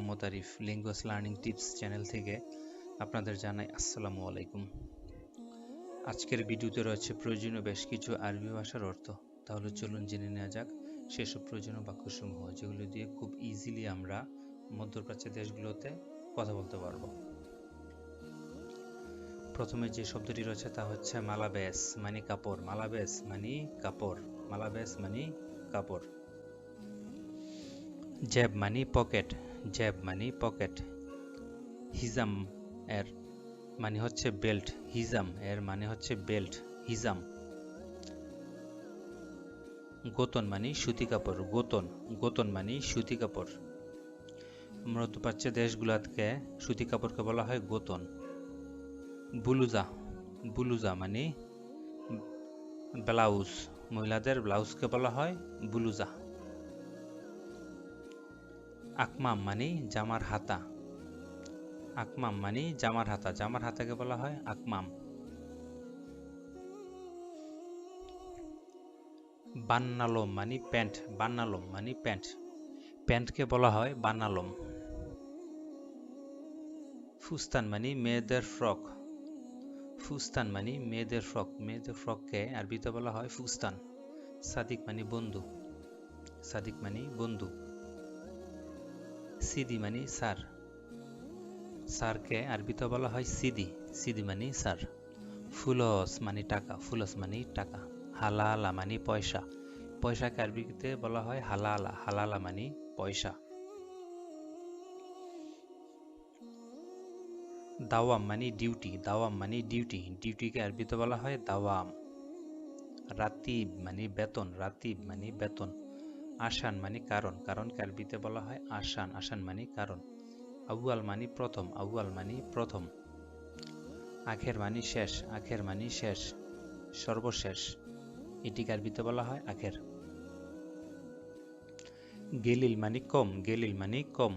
Mohammad Arif Linguas learning tips channel থেকে আপনাদের জানাই আসসালামু আলাইকুম। আজকের ভিডিওতে রয়েছে প্রয়োজনীয় বেশ কিছু আরবি ভাষার অর্থ। তাহলে চলুন জেনে নেওয়া যাক সেসব প্রয়োজনীয় বাক্যসমূহ, যেগুলো দিয়ে খুব ইজিলি আমরা মধ্যপ্রাচ্যের দেশগুলোতে কথা বলতে পারব। প্রথমে যে শব্দটি রয়েছে তা হচ্ছে মালাবেস মানে কাপড়। মালাবেস মানে কাপড়। মালাবেস মানে কাপড়। জ্যাব মানি পকেট। জ্যাব মানি পকেট। হিজাম এর মানে হচ্ছে বেল্ট। হিজাম এর মানে হচ্ছে বেল্ট। হিজাম। গোতন মানি সুতি কাপড়। গোতন। গোতন মানি সুতি কাপড়। মধ্যপ্রাচ্য দেশগুলোকে সুতি কাপড়কে বলা হয় গোতন। বুলুজা। বুলুজা মানে ব্লাউজ। মহিলাদের ব্লাউজকে বলা হয় বুলুজা। আকমাম মানে জামার হাতা। আকমাম মানে জামার হাতা। জামার হাতাকে বলা হয় আকমাম। বান্নালম মানে প্যান্ট। বান্নালম মানে প্যান্ট। প্যান্টকে বলা হয় বান্নালম। ফুস্তান মানে মেয়েদের ফ্রক। ফুস্তান মানে মেয়েদের ফ্রক। মেয়েদের ফ্রককে আরবিতে বলা হয় ফুস্তান। সাদিক মানে বন্ধু। সাদিক মানে বন্ধু। সিদি মানে স্যার। স্যারকে আরবিতে বলা হয় সিদি। সিদি মানে স্যার। ফুলস মানে টাকা। ফুলস মানে টাকা। হালালা মানে পয়সা। পয়সাকে আরবিতে বলা হয় হালালা। হালালা মানে পয়সা। দাওয়াম মানে ডিউটি। দাওয়াম মানে ডিউটি। ডিউটিকে আরবিতে বলা হয় দাওয়াম। রাতিব মানে বেতন। রাতিব মানে বেতন। আসান মানে কারণ। কারণ আরবিতে বলা হয় আসান আসান মানে কারণ। আউয়াল মানে প্রথম। আউয়াল মানে প্রথম। আখের মানে শেষ। আখের মানে শেষ। সর্বশেষ। এটি আরবিতে বলা হয় আখের। গেলিল মানে কম। গেলিল মানে কম।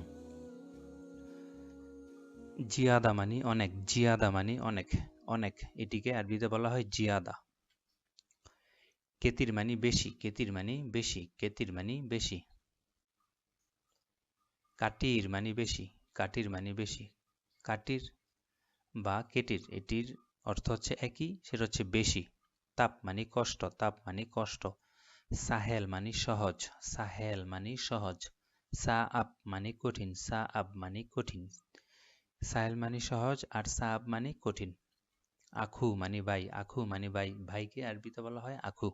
জিয়াদা মানে অনেক। জিয়াদা মানে অনেক। অনেক। এটিকে আরবিতে বলা হয় জিয়াদা। কেতির মানি বেশি, কেতির মানি বেশি, কেতির মানি বেশি। কাটির মানি বেশি, কাটির মানি বেশি। কাটির বা কেটির, এটির অর্থ হচ্ছে একই, সেটা হচ্ছে বেশি। তাপ মানি কষ্ট, তাপ মানি কষ্ট। সাহেল মানি সহজ, সাহেল মানি সহজ। সা আপ মানি কঠিন, সা আপ মানি কঠিন। সাহেল মানি সহজ আর সা আপ মানি কঠিন। আখু মানি ভাই আখু মানি ভাই ভাইকে আরবিতে বলা হয় আখু।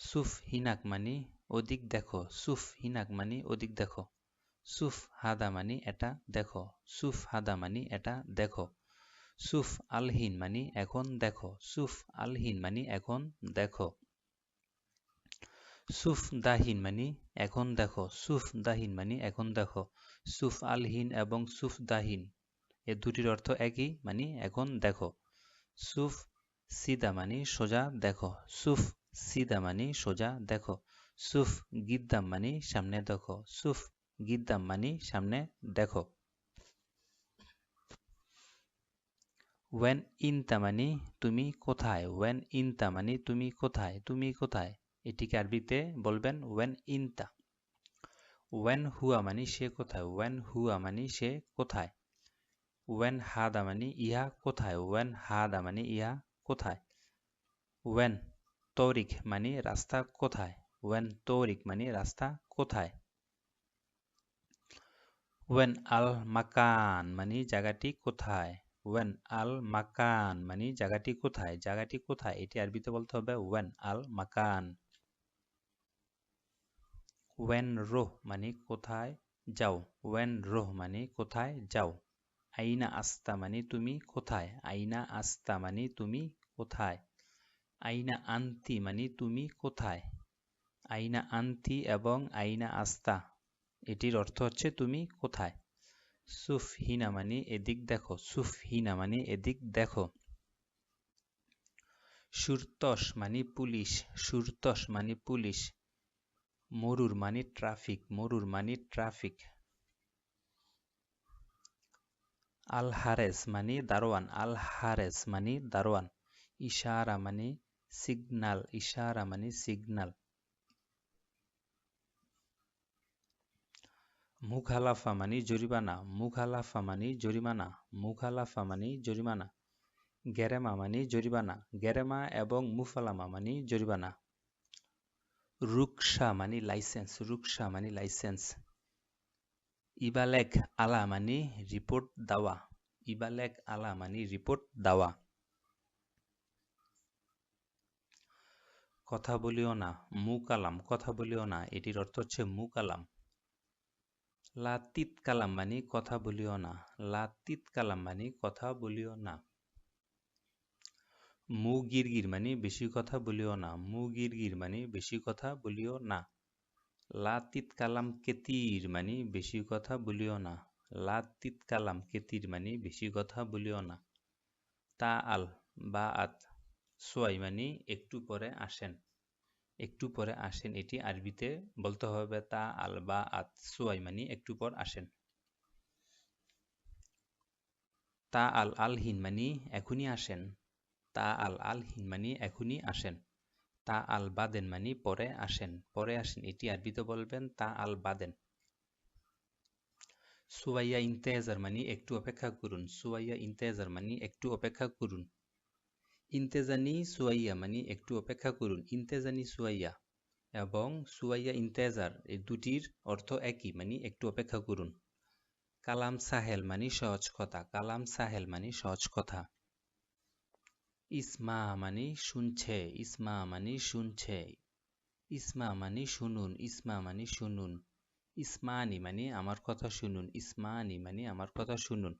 সুফ হিনাক মানি অধিক দেখো সুফ হিনাক মানি অধিক দেখো সুফ হাদা মানি এটা দেখো সুফ হাদা মানি এটা দেখো সুফ আলহিন মানি এখন দেখো সুফ আলহিন মানি এখন দেখো সুফ দাহিন মানি এখন দেখো সুফ দাহিন মানি এখন দেখো সুফ আলহিন এবং সুফ দাহিন এ দুটির অর্থ একই মানি এখন দেখো সুফ সিদা মানি সোজা দেখো সুফ সিদা মানি সোজা দেখো। সুফ গিদ্দাম মানি সামনে দেখো। সুফ গিদ্দাম মানি সামনে দেখো। ওয়েন ইনতা মানি তুমি কোথায়? ওয়েন ইনতা মানি তুমি কোথায়? তুমি কোথায়? এটিকে আরবিতে বলবেন ওয়েন ইনতা। ওয়েন হুয়া মানি সে কোথায়? ওয়েন হুয়া মানি সে কোথায়? ওয়েন হাদা মানি ইহা কোথায়? ওয়েন হাদা মানি ইহা কোথায়? ওয়েন তৌরিক মানে রাস্তা কোথায়? ওয়েন তৌরিক মানে রাস্তা কোথায়? ওয়েন আল মাকান মানে জায়গাটি কোথায়? ওয়েন আল মাকান মানে জায়গাটি কোথায়? জায়গাটি কোথায়? এটি আরবিতে বলতে হবে ওয়েন আল মাকান ওয়েন রোহ মানে কোথায় যাও। ওয়েন রোহ মানে কোথায় যাও। আইনা আস্তা মানে তুমি কোথায়? আইনা আস্তা মানে তুমি কোথায়? আইনা আন্তি মানে তুমি কোথায়? আইনা আন্তি এবং আইনা আস্তা এটির অর্থ হচ্ছে তুমি কোথায়? সুফ হিনা মানে এদিক দেখো সুফ হিনা মানে এদিক দেখো। সুরতস মানে পুলিশ, সুরতস মানে পুলিশ। মরুর মানে ট্রাফিক, মরুর মানে ট্রাফিক। আল হারেস মানে দারোয়ান আল হারেস মানে দারোয়ান। ইশারা মানে সিগনাল ইশারা মানে সিগনাল মুখালাফা মানি জরিমানা মুখালাফা মানি জরিমানা মুখালাফা মানি জরিমানা গেরেমা মানি জরিমানা গেরেমা এবং মুফালামা মানি জরিমানা রুকসা মানি লাইসেন্স রুকসা মানি লাইসেন্স ইবালেক আলা মানি রিপোর্ট দেওয়া ইবালেক আলা মানি রিপোর্ট দেওয়া কথা বলিও না মুকালাম কথা বলিও না, এটির অর্থ হচ্ছে মুকালাম লাতিত কালাম মানে কথা বলিও না লাতিত কালাম মানে কথা বলিও না। মু গিরগির মানে বেশি কথা বলিও না, মু গিরগির মানে বেশি কথা বলিও না। লাতিত কালাম কেতির মানে বেশি কথা বলিও না লাতিত কালাম কেতির মানে বেশি কথা বলিও না। তা আল, বা আত। সোয়াই মানে একটু পরে আসেন। একটু পরে আসেন এটি আরবিতে বলতে হবে তা আল বা আত সোয়াই মানে একটু পর আসেন। তা আল আল হিন মানে এখনই আসেন। তা আল আল হিন মানে এখনই আসেন। তা আল বাদেন মানে পরে আসেন। পরে আসেন এটি আরবিতে বলবেন তা আল বাদেন। সুয়াইয়া ইন্তেজার মানি একটু অপেক্ষা করুন। সুয়াইয়া ইন্তেজার মানি একটু অপেক্ষা করুন। ইন্তেজানি সুয়াইয়া মানে একটু অপেক্ষা করুন, ইন্তেজানি সুয়াইয়া এবং সুয়াইয়া ইন্তেজার, এই দুটির অর্থ একই মানে একটু অপেক্ষা করুন। কালাম সাহেল মানে সহজ কথা, কালাম সাহেল মানে সহজ কথা। ইসমা মানে শুনছে, ইসমা মানে শুনছে। ইসমা মানে শুনুন, ইসমা মানে শুনুন। ইসমানি মানে আমার কথা শুনুন, ইসমানি মানে আমার কথা শুনুন।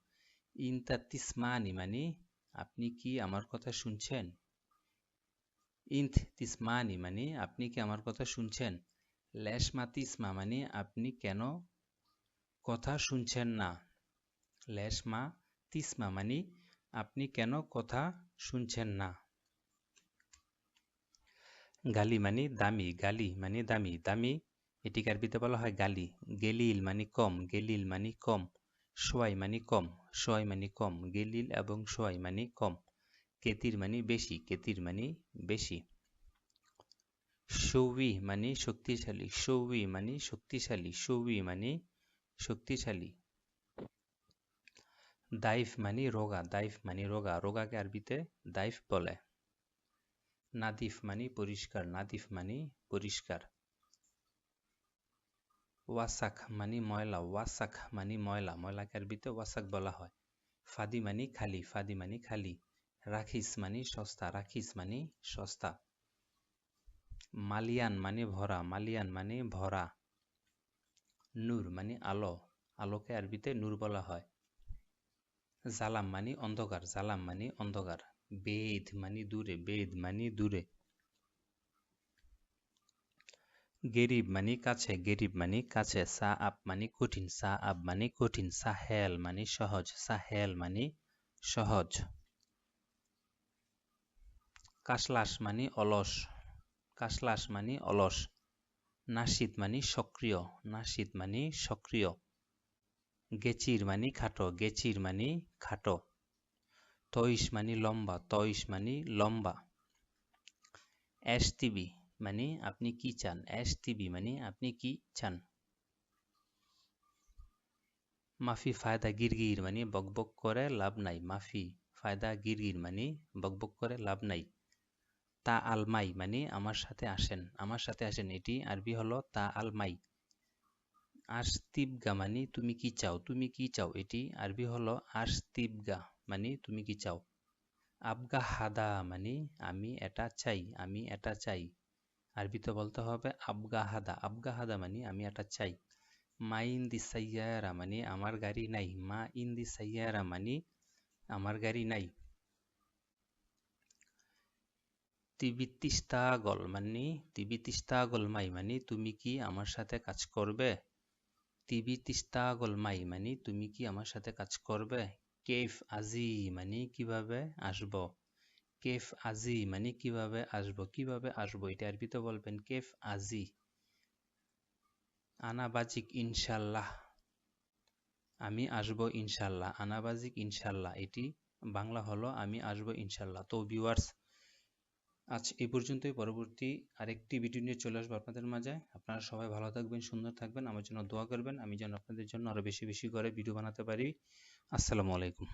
ইনতা তিসমানি মানে আপনি কি আমার কথা শুনছেন? ইন্থ তিসমানি মানে আপনি কি আমার কথা শুনছেন? লেশমা তিসমা মানে আপনি কেন কথা শুনছেন না? লেশমা তিসমা মানে আপনি কেন কথা শুনছেন না? গালি মানে দামি, গালি মানে দামি দামি এটিকে আরবিতে বলা হয় গালি। গেলিল মানে কম, গেলিল মানে কম। সোয়াই মানে কম, সোয়াই মানে কম, গেলিল এবং সোয়াই মানে কম, কেতির মানে বেশি, কেতির মানে বেশি। সৌবি মানে শক্তিশালী, সৌবি মানে শক্তিশালী, সৌবি মানে শক্তিশালী। দাইফ মানে রোগা, দাইফ মানে রোগা, রোগাকে আরবিতে দাইফ বলে। নাদিফ মানে পরিষ্কার, নাদিফ মানে পরিষ্কার। ওয়াসাক মানে ময়লা ওয়াসাক মানে ময়লা, ময়লাকে আরবিতে ওয়াসাক বলা হয়। ফাদি মানে খালি, ফাদি মানে খালি, রাখিস মানে সস্তা, রাখিস মানে সস্তা। মালিয়ান মানে ভরা, মালিয়ান মানে ভরা। নূর মানে আলো, আলোকে আরবিতে নূর বলা হয়। জালাম মানে অন্ধকার, জালাম মানে অন্ধকার। বেদ মানে দূরে, বেদ মানে দূরে। গেরিব মানে কাছে, গেরিব মানে কাছে, সা আপ মানে কঠিন, সা আপ মানে কঠিন সাহেল মানে সহজ সাহেল মানে সহজ। কাশলাস মানে অলস, কাশলাস মানে অলস, নাসিদ মানে সক্রিয়, নাসিদ মানে সক্রিয়। গেচির মানে খাটো, গেচির মানে খাটো। তইশ মানে লম্বা, তইশ মানে লম্বা। এস টিভি মানে আপনি কি চান? এস টিভি মানে আপনি কি চান? মাফি ফায়দা গিরগির মানে বকবক করে লাভ নাই। মাফি ফায়দা গিরগির মানে বকবক করে লাভ নাই। তা আলমাই মানে আমার সাথে আসেন। আমার সাথে আসেন এটি আরবি হলো তা আলমাই আশতিবগা মানে তুমি কি চাও? তুমি কি চাও? এটি আরবি হলো আশতিবগা মানে তুমি কি চাও? আবগা হাদা মানে আমি এটা চাই, আমি এটা চাই। আরবিতে বলতে হবে আবগা হাদা আবগা হাদা মানে আমি এটা চাই। মা ইন্দি সাইয়ারা মানে আমার গাড়ি নাই। মা ইন্দি সাইয়ারা মানে আমার গাড়ি নাই। তিবিতিস্তাগল মানে তিবিতিস্তাগল মাই মানে তুমি কি আমার সাথে কাজ করবে? তিবিতিস্তাগল মাই মানে তুমি কি আমার সাথে কাজ করবে? কেফ আজি মানে কীভাবে আসব? কেফ আজি? মানে কীভাবে আসব? কীভাবে আসব? এটা আরবিতে বলবেন, কেফ আজি। আনাবাজিক ইনশাল্লাহ। আমি আসব ইনশাল্লাহ। আনাবাজিক ইনশাল্লাহ। এটি বাংলা হলো, আমি আসব ইনশাল্লাহ। তো ভিউয়ার্স আজ এই পর্যন্তই। পরবর্তী আরেকটি ভিডিও নিয়ে চলে আসব আপনাদের মাঝে। আপনারা সবাই ভালো থাকবেন, সুন্দর থাকবেন। আমার জন্য দোয়া করবেন। আমি যেন আপনাদের জন্য আরও বেশি বেশি করে ভিডিও বানাতে পারি। আসসালামু আলাইকুম।